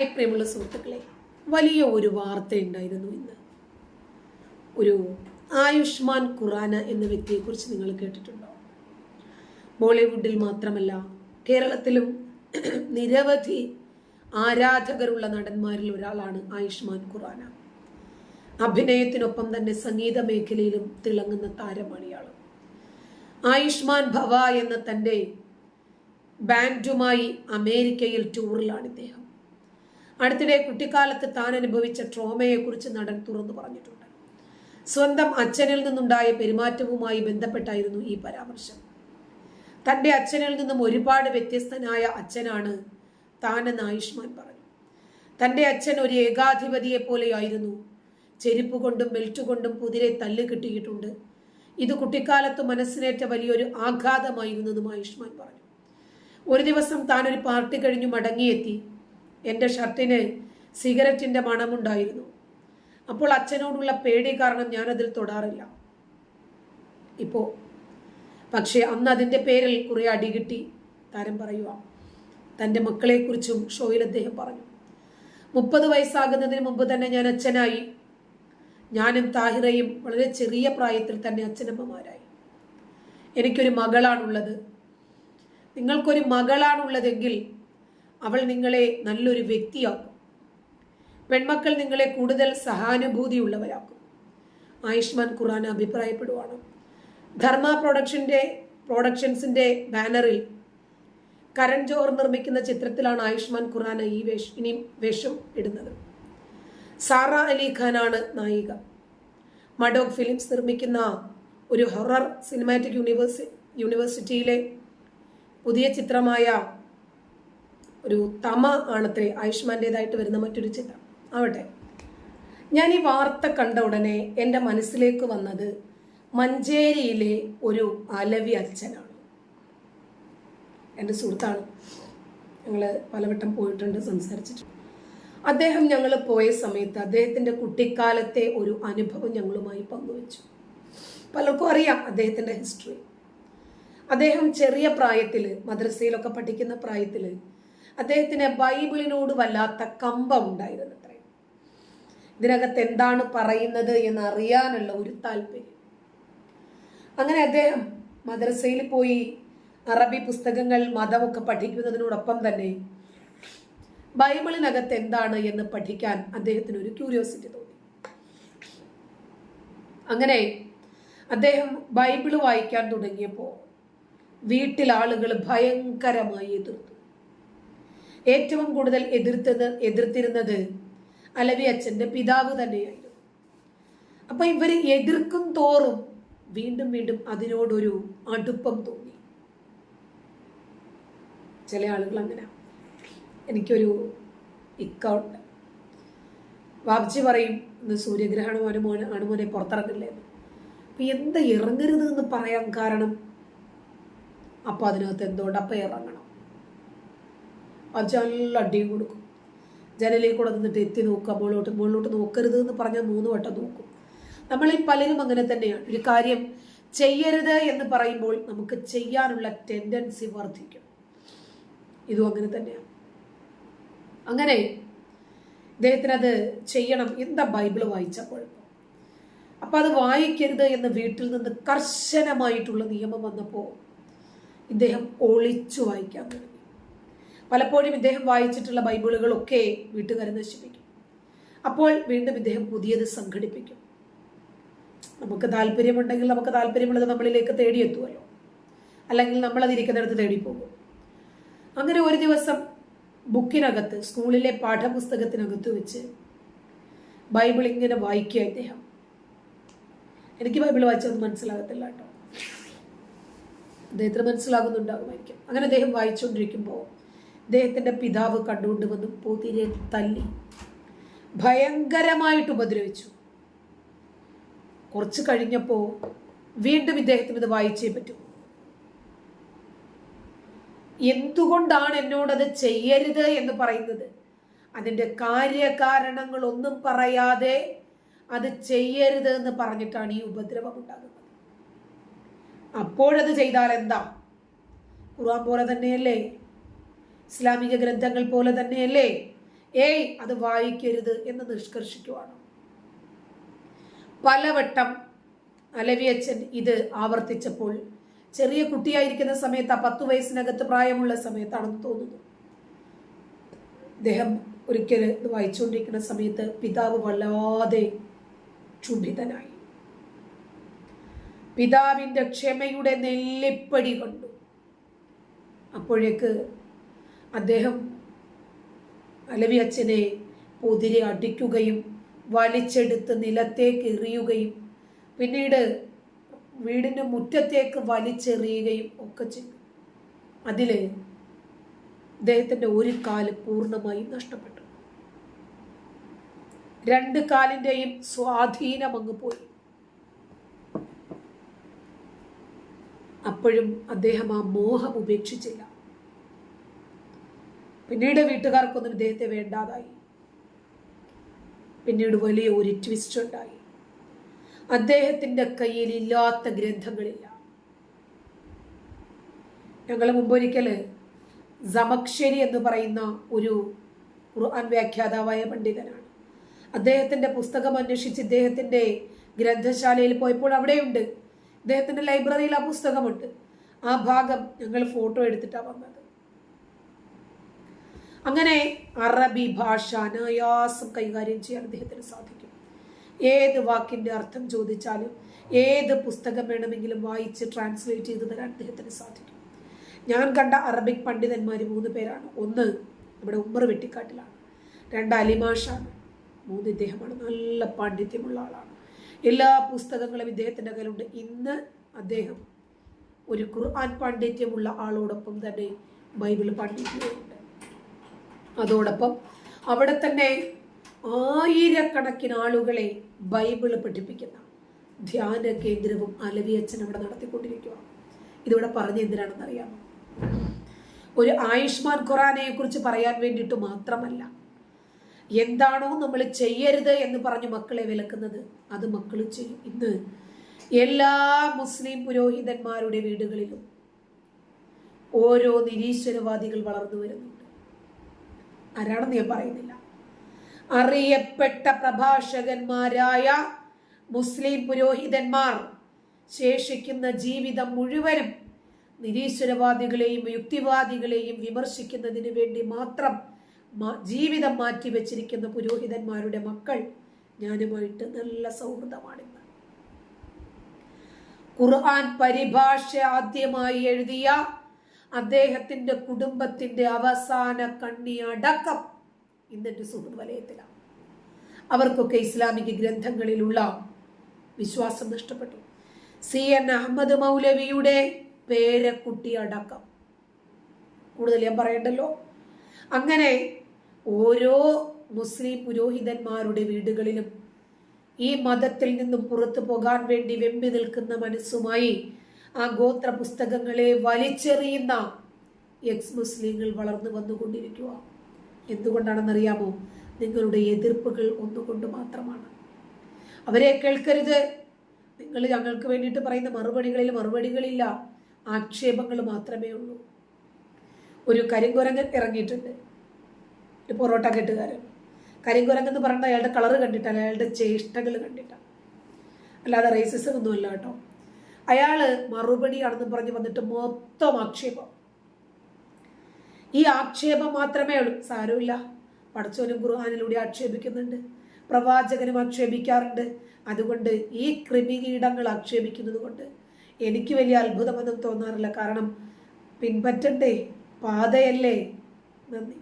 പ്രിയമുള്ള സുഹൃത്തുക്കളെ വലിയ ഒരു വാർത്തയുണ്ടായിരുന്നു ഇന്ന്. ഒരു ആയുഷ്മാൻ ഖുറാന എന്ന വ്യക്തിയെക്കുറിച്ച് നിങ്ങൾ കേട്ടിട്ടുണ്ടോ? ബോളിവുഡിൽ മാത്രമല്ല കേരളത്തിലും നിരവധി ആരാധകരുള്ള നടന്മാരിൽ ഒരാളാണ് ആയുഷ്മാൻ ഖുറാന. അഭിനയത്തിനൊപ്പം തന്നെ സംഗീത മേഖലയിലും തിളങ്ങുന്ന താരമാണ് ഇയാൾ ആയുഷ്മാൻ ഭവ എന്ന തന്റെ ബാൻഡുമായി അമേരിക്കയിൽ ടൂറിലാണ് ഇദ്ദേഹം. അടുത്തിടെ കുട്ടിക്കാലത്ത് താൻ അനുഭവിച്ച ട്രോമയെക്കുറിച്ച് നടൻ തുറന്നു പറഞ്ഞിട്ടുണ്ട്. സ്വന്തം അച്ഛനിൽ നിന്നുണ്ടായ പെരുമാറ്റവുമായി ബന്ധപ്പെട്ടായിരുന്നു ഈ പരാമർശം. തന്റെ അച്ഛനിൽ നിന്നും ഒരുപാട് വ്യത്യസ്തനായ അച്ഛനാണ് താനെന്ന് ആയുഷ്മാൻ പറഞ്ഞു. തന്റെ അച്ഛൻ ഒരു ഏകാധിപതിയെ പോലെയായിരുന്നു. ചെരുപ്പ് കൊണ്ടും ബെൽറ്റ് കൊണ്ടും കുതിരെ തല്ല് കിട്ടിയിട്ടുണ്ട്. ഇത് കുട്ടിക്കാലത്ത് മനസ്സിനേറ്റ വലിയൊരു ആഘാതമായിരുന്നെന്നും ആയുഷ്മാൻ പറഞ്ഞു. ഒരു ദിവസം താനൊരു പാർട്ടി കഴിഞ്ഞു മടങ്ങിയെത്തി. എന്റെ ഷർട്ടിന് സിഗരറ്റിന്റെ മണമുണ്ടായിരുന്നു. അപ്പോൾ അച്ഛനോടുള്ള പേടി കാരണം ഞാനതിൽ തൊടാറില്ല. ഇപ്പോൾ പക്ഷേ അന്ന് അതിന്റെ പേരിൽ കുറേ അടി കിട്ടി. താരം പറയുക തന്റെ മക്കളെക്കുറിച്ചും ഷോയിൽ അദ്ദേഹം പറഞ്ഞു. മുപ്പത് വയസ്സാകുന്നതിന് മുമ്പ് തന്നെ ഞാൻ അച്ഛനായി. ഞാനും താഹിറയും വളരെ ചെറിയ പ്രായത്തിൽ തന്നെ അച്ഛനമ്മമാരായി. എനിക്കൊരു മകളാണുള്ളത്. നിങ്ങൾക്കൊരു മകളാണുള്ളതെങ്കിൽ അവൾ നിങ്ങളെ നല്ലൊരു വ്യക്തിയാക്കും. പെൺമക്കൾ നിങ്ങളെ കൂടുതൽ സഹാനുഭൂതിയുള്ളവരാക്കും. ആയുഷ്മാൻ ഖുറാൻ അഭിപ്രായപ്പെടുവാണ്. ധർമ്മ പ്രൊഡക്ഷന്റെ പ്രൊഡക്ഷൻസിന്റെ ബാനറിൽ കരൺ ജോഹർ നിർമ്മിക്കുന്ന ചിത്രത്തിലാണ് ആയുഷ്മാൻ ഖുറാന ഈ വേഷ ഇനി വേഷം ഇടുന്നത്. സാറ അലി ഖാനാണ് നായിക. മഡോക് ഫിലിംസ് നിർമ്മിക്കുന്ന ഒരു ഹൊറർ സിനിമാറ്റിക് യൂണിവേഴ്സി യൂണിവേഴ്സിറ്റിയിലെ പുതിയ ചിത്രമായ ഒരു തമ ആണത്രേ ആയുഷ്മാന്റെതായിട്ട് വരുന്ന മറ്റൊരു ചിത്രം. ആവട്ടെ. ഞാൻ ഈ വാർത്ത കണ്ട ഉടനെ എന്റെ മനസ്സിലേക്ക് വന്നത് മഞ്ചേരിയിലെ ഒരു അലവി അച്ഛനാണ്. എന്റെ സുഹൃത്താണ്. ഞങ്ങൾ പലവട്ടം പോയിട്ടുണ്ട് സംസാരിച്ചിട്ടുണ്ട്. അദ്ദേഹം ഞങ്ങൾ പോയ സമയത്ത് അദ്ദേഹത്തിന്റെ കുട്ടിക്കാലത്തെ ഒരു അനുഭവം ഞങ്ങളുമായി പങ്കുവച്ചു. പലർക്കും അറിയാം അദ്ദേഹത്തിന്റെ ഹിസ്റ്ററി അദ്ദേഹം ചെറിയ പ്രായത്തിൽ മദ്രസയിലൊക്കെ പഠിക്കുന്ന പ്രായത്തിൽ അദ്ദേഹത്തിന് ബൈബിളിനോട് വല്ലാത്ത കമ്പം ഉണ്ടായിരുന്നു അത്രേ ഇതിനകത്ത് എന്താണ് പറയുന്നത് എന്ന് അറിയാനുള്ള ഒരു താല്പര്യം. അങ്ങനെ അദ്ദേഹം മദ്രസയിൽ പോയി അറബി പുസ്തകങ്ങൾ മതമൊക്കെ പഠിക്കുന്നതിനോടൊപ്പം തന്നെ ബൈബിളിനകത്ത് എന്താണ് എന്ന് പഠിക്കാൻ അദ്ദേഹത്തിന് ഒരു ക്യൂരിയോസിറ്റി തോന്നി. അങ്ങനെ അദ്ദേഹം ബൈബിൾ വായിക്കാൻ തുടങ്ങിയപ്പോൾ വീട്ടിൽ ആളുകൾ ഭയങ്കരമായി എതിർത്തു. ഏറ്റവും കൂടുതൽ എതിർത്തത് എതിർത്തിരുന്നത് അലവി അച്ഛന്റെ പിതാവ് തന്നെയായിരുന്നു. അപ്പൊ ഇവർ എതിർക്കും തോറും വീണ്ടും വീണ്ടും അതിനോടൊരു അടുപ്പം തോന്നി. ചില ആളുകൾ അങ്ങനെ. എനിക്കൊരു ഇക്കൗണ്ട്. വാപ്ജി പറയും ഇന്ന് സൂര്യഗ്രഹണം അനുമോനെ അണുമോനെ പുറത്തിറങ്ങില്ലേ? അപ്പൊ എന്താ ഇറങ്ങരുത് എന്ന് പറയാൻ കാരണം അപ്പൊ അതിനകത്ത് എന്തുകൊണ്ട് അപ്പം നല്ല അടിയും കൊടുക്കും. ജനലിൽ കൂടെ നിന്നിട്ട് എത്തി നോക്കുക മുകളിലോട്ട് മുകളിലോട്ട് നോക്കരുത് എന്ന് പറഞ്ഞാൽ മൂന്ന് വട്ടം നോക്കും. നമ്മളിൽ പലരും അങ്ങനെ തന്നെയാണ്. ഒരു കാര്യം ചെയ്യരുത് എന്ന് പറയുമ്പോൾ നമുക്ക് ചെയ്യാനുള്ള ടെൻഡൻസി വർദ്ധിക്കും. ഇതും അങ്ങനെ തന്നെയാണ്. അങ്ങനെ ഇദ്ദേഹത്തിനത് ചെയ്യണം എന്താ ബൈബിൾ വായിച്ചപ്പോൾ അപ്പോൾ അത് വായിക്കരുത് എന്ന് വീട്ടിൽ നിന്ന് കർശനമായിട്ടുള്ള നിയമം വന്നപ്പോൾ ഇദ്ദേഹം ഒളിച്ചു വായിക്കാൻ തുടങ്ങി. പലപ്പോഴും ഇദ്ദേഹം വായിച്ചിട്ടുള്ള ബൈബിളുകളൊക്കെ വീട്ടുകാരെ നശിപ്പിക്കും. അപ്പോൾ വീണ്ടും ഇദ്ദേഹം പുതിയത് സംഘടിപ്പിക്കും. നമുക്ക് താല്പര്യമുണ്ടെങ്കിൽ നമുക്ക് താല്പര്യമുള്ളത് നമ്മളിലേക്ക് തേടിയെത്തുമല്ലോ. അല്ലെങ്കിൽ നമ്മളതിരിക്കുന്നിടത്ത് തേടിപ്പോകും. അങ്ങനെ ഒരു ദിവസം ബുക്കിനകത്ത് സ്കൂളിലെ പാഠപുസ്തകത്തിനകത്ത് വെച്ച് ബൈബിൾ ഇങ്ങനെ വായിക്കുക ഇദ്ദേഹം. എനിക്ക് ബൈബിൾ വായിച്ചതൊന്നും മനസ്സിലാകത്തില്ല കേട്ടോ. അദ്ദേഹത്തിന് മനസ്സിലാകുന്നുണ്ടാകുമായിരിക്കും. അങ്ങനെ അദ്ദേഹം വായിച്ചുകൊണ്ടിരിക്കുമ്പോൾ അദ്ദേഹത്തിന്റെ പിതാവ് കണ്ടുകൊണ്ട് വന്ന് പൊതിരെ തല്ലി. ഭയങ്കരമായിട്ട് ഉപദ്രവിച്ചു. കുറച്ച് കഴിഞ്ഞപ്പോൾ വീണ്ടും ഇദ്ദേഹത്തിന് ഇത് വായിച്ചേ പറ്റൂ. എന്തുകൊണ്ടാണ് എന്നോടത് ചെയ്യരുത് എന്ന് പറയുന്നത്? അതിന്റെ കാര്യകാരണങ്ങൾ ഒന്നും പറയാതെ അത് ചെയ്യരുത് എന്ന് പറഞ്ഞിട്ടാണ് ഈ ഉപദ്രവം ഉണ്ടാകുന്നത്. അപ്പോഴത് ചെയ്താൽ എന്താ? ഖുർആൻ പോലെ തന്നെയല്ലേ? ഇസ്ലാമിക ഗ്രന്ഥങ്ങൾ പോലെ തന്നെയല്ലേ? ഏയ് അത് വായിക്കരുത് എന്ന് നിഷ്കർഷിക്കുവാണ്. പലവട്ടം അലവി അലവിയച്ചൻ ഇത് ആവർത്തിച്ചപ്പോൾ ചെറിയ കുട്ടിയായിരിക്കുന്ന സമയത്ത് ആ പത്തു വയസ്സിനകത്ത് പ്രായമുള്ള സമയത്താണെന്ന് തോന്നുന്നു. അദ്ദേഹം ഒരിക്കൽ ഇത് വായിച്ചുകൊണ്ടിരിക്കുന്ന സമയത്ത് പിതാവ് വല്ലാതെ ക്ഷുഭിതനായി പിതാവിന്റെ ക്ഷമയുടെ നെല്ലിപ്പടി കണ്ടു. അപ്പോഴേക്ക് അദ്ദേഹം അലവി അച്ഛനെ പൊതിരെ അടിക്കുകയും വലിച്ചെടുത്ത് നിലത്തേക്ക് എറിയുകയും പിന്നീട് വീടിന്റെ മുറ്റത്തേക്ക് വലിച്ചെറിയുകയും ഒക്കെ ചെയ്തു. അതിൽ അദ്ദേഹത്തിന്റെ ഒരു കാൽ പൂർണമായും നഷ്ടപ്പെട്ടു. രണ്ട് കാലിന്റെയും സ്വാധീനം അങ്ങ് പോയി. അപ്പോഴും അദ്ദേഹം ആ മോഹം ഉപേക്ഷിച്ചില്ല. പിന്നീട് വീട്ടുകാർക്കൊന്നും ഇദ്ദേഹത്തെ വേണ്ടാതായി. പിന്നീട് വലിയ ഒരു ട്വിസ്റ്റ് ഉണ്ടായി. അദ്ദേഹത്തിന്റെ കയ്യിൽ ഇല്ലാത്ത ഗ്രന്ഥങ്ങളില്ല. ഞങ്ങൾ മുമ്പൊരിക്കൽ സമക്ഷരി എന്ന് പറയുന്ന ഒരു ഖുർആൻ വ്യാഖ്യാതാവായ പണ്ഡിതനാണ്. അദ്ദേഹത്തിന്റെ പുസ്തകം അന്വേഷിച്ച് ഇദ്ദേഹത്തിന്റെ ഗ്രന്ഥശാലയിൽ പോയപ്പോൾ അവിടെയുണ്ട്. ഇദ്ദേഹത്തിന്റെ ലൈബ്രറിയിൽ ആ പുസ്തകമുണ്ട്. ആ ഭാഗം ഞങ്ങൾ ഫോട്ടോ എടുത്തിട്ടാണ് വന്നത്. അങ്ങനെ അറബി ഭാഷ അനായാസം കൈകാര്യം ചെയ്യാൻ അദ്ദേഹത്തിന് സാധിക്കും. ഏത് വാക്കിന്റെ അർത്ഥം ചോദിച്ചാലും ഏത് പുസ്തകം വേണമെങ്കിലും വായിച്ച് ട്രാൻസ്ലേറ്റ് ചെയ്ത് തരാൻ അദ്ദേഹത്തിന് സാധിക്കും. ഞാൻ കണ്ട അറബിക് പണ്ഡിതന്മാർ മൂന്ന് പേരാണ്. ഒന്ന് നമ്മുടെ ഉമ്മർ വെട്ടിക്കാട്ടിലാണ്. രണ്ട് അലിമാഷാണ് മൂന്ന് ഇദ്ദേഹമാണ്. നല്ല പാണ്ഡിത്യമുള്ള ആളാണ്. എല്ലാ പുസ്തകങ്ങളും ഇദ്ദേഹത്തിന്റെ കയ്യിലുണ്ട്. ഇന്ന് അദ്ദേഹം ഒരു ഖുർആൻ പാണ്ഡിത്യമുള്ള ആളോടൊപ്പം തന്നെ ബൈബിൾ പാണ്ഡിത്യമുണ്ട് അതോടൊപ്പം അവിടെ തന്നെ ആയിരക്കണക്കിന് ആളുകളെ ബൈബിൾ പഠിപ്പിക്കുന്ന ധ്യാന കേന്ദ്രവും അലവി അലവിയച്ഛൻ അവിടെ നടത്തിക്കൊണ്ടിരിക്കുകയാണ് ഇതിവിടെ പറഞ്ഞ എന്തിനാണെന്ന് അറിയാമോ? ഒരു ആയുഷ്മാൻ ഖുറാനയെ കുറിച്ച് പറയാൻ വേണ്ടിയിട്ട് മാത്രമല്ല എന്താണോ നമ്മൾ ചെയ്യരുത് എന്ന് പറഞ്ഞ് മക്കളെ വിലക്കുന്നത് അത് മക്കൾ ചെയ്യും. ഇന്ന് എല്ലാ മുസ്ലിം പുരോഹിതന്മാരുടെ വീടുകളിലും ഓരോ നിരീശ്വരവാദികൾ വളർന്നു വരുന്നുണ്ട് ആരാണെന്ന് ഞാൻ പറയുന്നില്ല. അറിയപ്പെട്ട പ്രഭാഷകന്മാരായ മുസ്ലിം പുരോഹിതന്മാർ ശേഷിക്കുന്ന ജീവിതം മുഴുവനും നിരീശ്വരവാദികളെയും യുക്തിവാദികളെയും വിമർശിക്കുന്നതിന് വേണ്ടി മാത്രം ജീവിതം മാറ്റിവെച്ചിരിക്കുന്ന പുരോഹിതന്മാരുടെ മക്കൾ ഞാനുമായിട്ട് നല്ല സൗഹൃദമാണിന്ന്. ഖുർആൻ പരിഭാഷ ആദ്യമായി എഴുതിയ അദ്ദേഹത്തിന്റെ കുടുംബത്തിന്റെ അവസാന കണ്ണി അടക്കം ഇന്നെന്റെ സുഹൃത് വലയത്തിലാണ് അവർക്കൊക്കെ ഇസ്ലാമിക ഗ്രന്ഥങ്ങളിലുള്ള വിശ്വാസം നഷ്ടപ്പെട്ടു. സി എൻ അഹമ്മദ് മൗലവിയുടെ പേരക്കുട്ടി അടക്കം. കൂടുതൽ ഞാൻ പറയണ്ടല്ലോ? അങ്ങനെ ഓരോ മുസ്ലിം പുരോഹിതന്മാരുടെ വീടുകളിലും ഈ മതത്തിൽ നിന്നും പുറത്തു പോകാൻ വേണ്ടി വെമ്പി നിൽക്കുന്ന മനസ്സുമായി ആ ഗോത്ര പുസ്തകങ്ങളെ വലിച്ചെറിയുന്ന എക്സ് മുസ്ലിങ്ങൾ വളർന്നു വന്നുകൊണ്ടിരിക്കുക. എന്തുകൊണ്ടാണെന്നറിയാമോ? നിങ്ങളുടെ എതിർപ്പുകൾ ഒന്നുകൊണ്ട് മാത്രമാണ്. അവരെ കേൾക്കരുത്. നിങ്ങൾ ഞങ്ങൾക്ക് വേണ്ടിയിട്ട് പറയുന്ന മറുപടികളിൽ മറുപടികളില്ല. ആക്ഷേപങ്ങൾ മാത്രമേ ഉള്ളൂ. ഒരു കരിങ്കുരങ്ങൻ ഇറങ്ങിയിട്ടുണ്ട്. ഒരു പൊറോട്ട കെട്ടുകാരൻ. കരിങ്കുരങ്ങൻ എന്ന് പറഞ്ഞാൽ അയാളുടെ കളറ് കണ്ടിട്ടാണ് അയാളുടെ ചേഷ്ടകൾ കണ്ടിട്ടാണ്. അല്ലാതെ റേസിസം ഒന്നുമല്ല കേട്ടോ. അയാൾ മറുപടി മറുപടിയാണെന്ന് പറഞ്ഞ് വന്നിട്ട് മൊത്തം ആക്ഷേപം. ഈ ആക്ഷേപം മാത്രമേ ഉള്ളൂ. സാരമില്ല. പടച്ചോനും ഖുർഹാനിലൂടെ ആക്ഷേപിക്കുന്നുണ്ട്. പ്രവാചകനും ആക്ഷേപിക്കാറുണ്ട്. അതുകൊണ്ട് ഈ കൃമികീടങ്ങൾ ആക്ഷേപിക്കുന്നത് കൊണ്ട് എനിക്ക് വലിയ അത്ഭുതമൊന്നും തോന്നാറില്ല. കാരണം പിൻപറ്റണ്ടേ പാതയല്ലേ. നന്ദി.